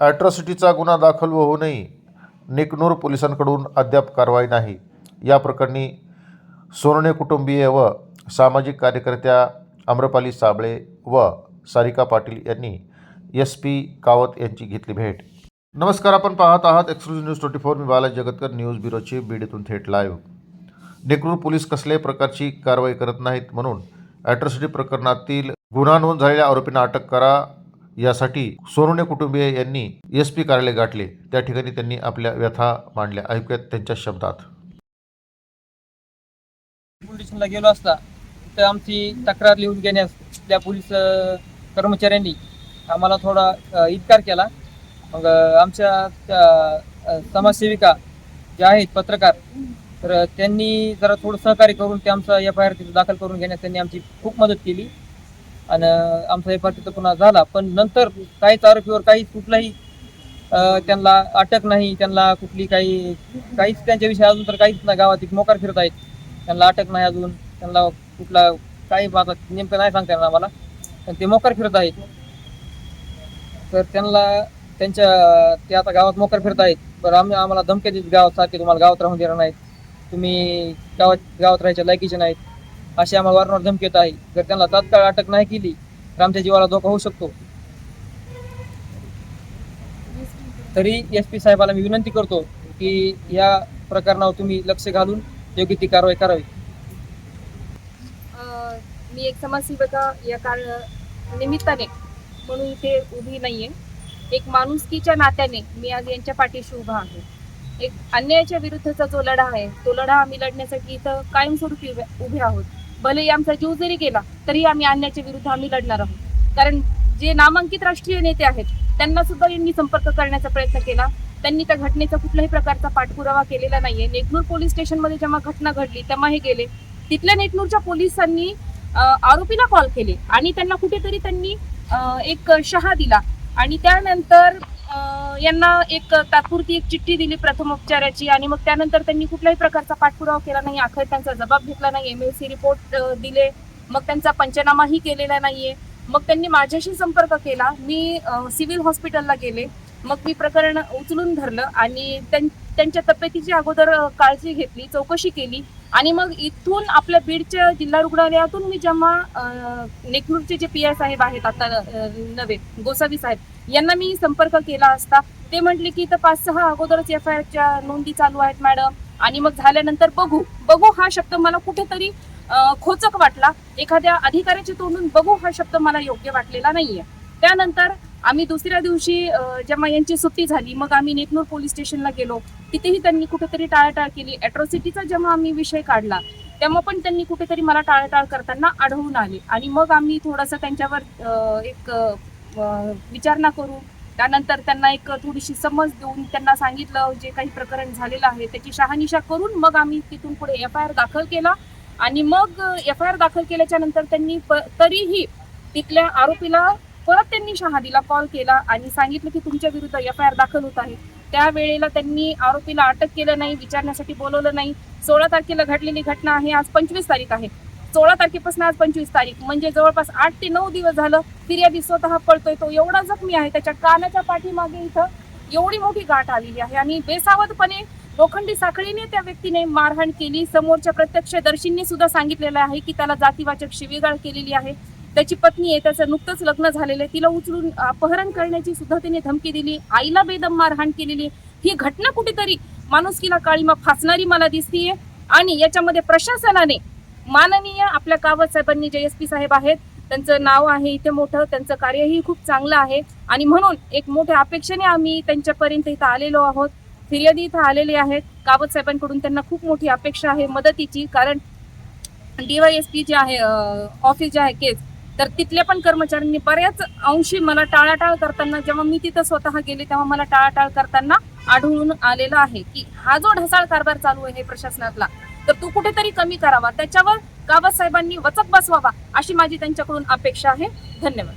ॲट्रॉसिटीचा गुन्हा दाखल होऊनही निकनूर पोलिसांकडून अद्याप कारवाई नाही. या प्रकरणी सोनणे कुटुंबीय व सामाजिक कार्यकर्त्या आम्रपाली साबळे व सारिका पाटील यांनी एस पी कावत यांची घेतली भेट. नमस्कार आपण पाहत आहात एक्सक्लुझिव्ह न्यूज ट्वेंटी फोर. मी बालाजी जगतकर न्यूज ब्युरोची बीडीतून थेट लाईव्ह. नेकरूर पोलीस कसल्याही प्रकारची कारवाई करत नाहीत म्हणून ॲट्रॉसिटी प्रकरणातील गुन्हा नोंद झालेल्या आरोपींना अटक करा. यासाठी सोनवणे कुटुंबीय यांनी एस पी कार्यालय गाठले. त्या ठिकाणी त्यांनी आपल्या व्यथा मांडल्या. ऐकूयात त्यांच्या शब्दात. पोलिसला गेलो असता तर आमची तक्रार लिहून घेण्यास त्या पोलीस कर्मचाऱ्यांनी आम्हाला थोडा इतकार केला. मग आमच्या समाजसेविका ज्या आहेत पत्रकार तर त्यांनी जरा थोडं सहकार्य करून ते आमचा एफ आय आर दाखल करून घेण्यास त्यांनी आमची खूप मदत केली. आणि आमचा एफ आर तिथं पुन्हा झाला. पण नंतर काहीच आरोपीवर काही कुठलाही त्यांना अटक नाही त्यांना कुठली काही काहीच त्यांच्याविषयी अजून तर काहीच नाही. गावात एक मोकार फिरत आहेत. त्यांना अटक नाही अजून. त्यांना कुठला काही आता नेमकं नाही सांगता येणार आम्हाला पण ते मोकार फिरत आहेत. तर त्यांना त्यांच्या ते आता गावात मोकार फिरत आहेत. बरं आम्ही आम्हाला धमक्या देत गावात सारखे तुम्हाला गावात राहून देणार नाहीत. तुम्ही गावात गावात राहायच्या लायकीचे नाहीत. अशी आम्हाला वारंवार धमकी येत आहे. जर त्यांना तात्काळ अटक नाही केली तर आमच्या जीवाला धोका होऊ शकतो. तरी एस पी साहेबाला मी विनंती करतो की या प्रकरणावर तुम्ही लक्ष घालून योग्य ती कारवाई करावी. मी एक समाजसेविका या कार निमित्ताने म्हणून इथे उभी नाहीये. एक माणुसकीच्या नात्याने मी आज यांच्या पाठीशी उभा आहे. एक अन्यायाच्या विरुद्धचा जो लढा आहे तो लढा आम्ही लढण्यासाठी इथं कायमस्वरूपी उभे आहोत. भलेही आमचा जीव जरी गेला तरी आम्ही आणण्याच्या विरुद्ध आम्ही लढणार आहोत. कारण जे नामांकित राष्ट्रीय नेते आहेत त्यांना सुद्धा यांनी संपर्क करण्याचा प्रयत्न केला. त्यांनी त्या घटनेचा कुठल्याही प्रकारचा पाठपुरावा केलेला नाहीये. नेटनूर पोलीस स्टेशनमध्ये जेव्हा घटना घडली तेव्हा हे गेले. तिथल्या नेटनूरच्या पोलिसांनी आरोपीला कॉल केले आणि त्यांना कुठेतरी त्यांनी एक शहा दिला. आणि त्यानंतर यांना एक तात्पुरती एक चिठ्ठी दिली प्रथमोपचाराची आणि मग त्यानंतर त्यांनी कुठल्याही प्रकारचा पाठपुरावा केला नाही. अखेर त्यांचा जबाब घेतला नाही. एम एल सी रिपोर्ट दिले. मग त्यांचा पंचनामाही केलेला नाहीये. मग त्यांनी माझ्याशी संपर्क केला. मी सिव्हिल हॉस्पिटलला गेले. मग मी प्रकरण उचलून धरलं आणि त्यां- त्यांच्या तब्येतीची अगोदर काळजी घेतली चौकशी केली आणि मग इथून आपल्या बीडच्या जिल्हा रुग्णालयातून मी जेव्हा अ, नेकनूरचे जे पी आय साहेब आहेत आता अ, नवे गोसावी साहेब यांना मी संपर्क केला असता. ते म्हटले की इथं पाच सहा अगोदरच एफ आय आरच्या नोंदी चालू आहेत मॅडम. आणि मग झाल्यानंतर बघू. बघू हा शब्द मला कुठेतरी खोचक वाटला. एखाद्या अधिकाऱ्याच्या तोंडून बघू हा शब्द मला योग्य वाटलेला नाहीये. त्यानंतर आम्ही दुसऱ्या दिवशी जेव्हा यांची सुट्टी झाली मग आम्ही नेकनूर पोलीस स्टेशनला गेलो. तिथेही त्यांनी कुठेतरी टाळाटाळ केली. अॅट्रॉसिटीचा जेव्हा आम्ही विषय काढला तेव्हा पण त्यांनी कुठेतरी मला टाळाटाळ करताना आढळून आले. आणि मग आम्ही थोडंसं त्यांच्यावर एक विचारणा करू. त्यानंतर त्यांना एक थोडीशी समज देऊन त्यांना सांगितलं जे काही प्रकरण झालेलं आहे त्याची शहानिशा करून मग आम्ही तिथून पुढे एफ आय आर दाखल केला. आणि मग एफ आय आर दाखल केल्याच्यानंतर त्यांनी प- तरीही तिथल्या आरोपीला परत त्यांनी शहादीला कॉल केला आणि सांगितलं की तुमच्या विरुद्ध एफ आय आर दाखल होत आहे. त्यावेळेला त्यांनी आरोपीला अटक केलं नाही विचारण्यासाठी बोलवलं नाही. सोळा तारखेला घडलेली घटना आहे. आज पंचवीस तारीख आहे. सोळा तारखेपासून आज पंचवीस तारीख. म्हणजे जवळपास आठ ते नऊ दिवस झालं फिर्यादी स्वतः पळतोय तो. एवढा जखमी आहे त्याच्या कानाच्या पाठीमागे इथं एवढी मोठी गाठ आलेली आहे. आणि बेसावधपणे लोखंडी साखळीने त्या व्यक्तीने मारहाण केली. समोरच्या प्रत्यक्षदर्शींनी सुद्धा सांगितलेलं आहे की त्याला जातीवाचक शिवीगाळ केलेली आहे. त्याची पत्नी आहे त्याचं नुकतंच लग्न झालेलं आहे. तिला उचलून अपहरण करण्याची सुद्धा त्याने धमकी दिली. आईला बेदम मारहाण केलेली आहे. ही घटना कुठेतरी माणुसकीला काळीमा फासणारी मला दिसतीये. आणि याच्यामध्ये प्रशासनाने माननीय आपल्या कावत साहेबांनी जे एस पी साहेब आहेत त्यांचं नाव आहे इथे मोठं त्यांचं कार्यही खूप चांगलं आहे. आणि म्हणून एक मोठ्या अपेक्षेने आम्ही त्यांच्यापर्यंत इथं आलेलो आहोत. फिर्यादी इथं आलेले आहेत. कावत साहेबांकडून त्यांना खूप मोठी अपेक्षा आहे मदतीची कारण डीवायएसपी जे आहे ऑफिस जे आहे केस तर तिथल्या पण कर्मचाऱ्यांनी बऱ्याच अंशी मला टाळाटाळ करताना जेव्हा मी तिथं स्वतः गेले तेव्हा मला टाळाटाळ करताना आढळून आलेलं आहे की हा जो ढसाळ कारभार चालू आहे प्रशासनातला तर तो कुठेतरी कमी करावा. त्याच्यावर गावासाहेबांनी वचक बसवावा अशी माझी त्यांच्याकडून अपेक्षा आहे. धन्यवाद.